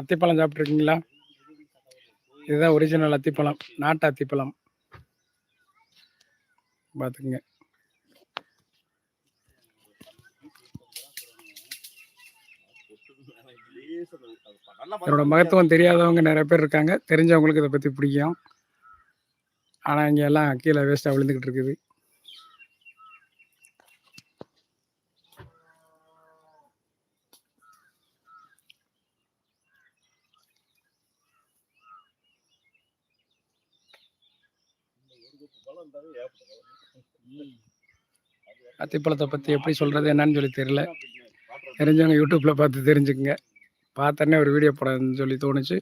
அத்திப்பழம் சாப்பிட்ருக்கீங்களா இதுதான் ஒரிஜினல் அத்திப்பழம். நாட்டு அத்திப்பழம். பார்த்துக்குங்க. என்னோட இதோட மகத்துவம் தெரியாதவங்க நிறைய பேர் இருக்காங்க. தெரிஞ்சவங்களுக்கு இதை பற்றி பிடிக்கும். ஆனால் இங்கே எல்லாம் கீழே வேஸ்ட்டாக விழுந்துக்கிட்டு இருக்குது. அத்திப்பழத்தை பற்றி எப்படி சொல்கிறது என்னன்னு சொல்லி தெரியல. தெரிஞ்சவங்க யூடியூப்பில் பார்த்து தெரிஞ்சுக்குங்க. பார்த்தோன்னே ஒரு வீடியோ போடணும்னு சொல்லி தோணுச்சு.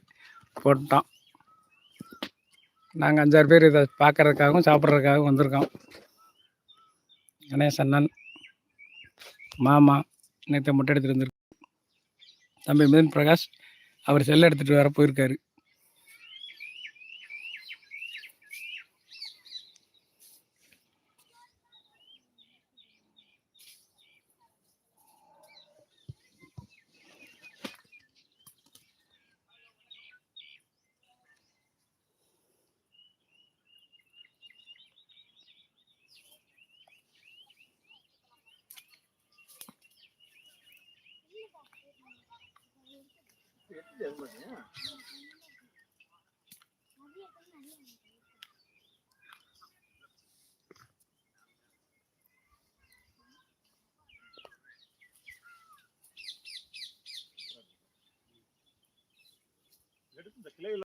போட்டோம் நாங்கள் அஞ்சாறு பேர் இதை பார்க்கறதுக்காகவும் சாப்பிட்றதுக்காகவும் வந்திருக்கோம். கணேஷ் அண்ணன் மாமா நேற்று முட்டை எடுத்துகிட்டு வந்திருக்கு தம்பி மிதன் பிரகாஷ் அவர் செல்லை எடுத்துகிட்டு வர போயிருக்காரு. எடுத்து இந்த கிளையில்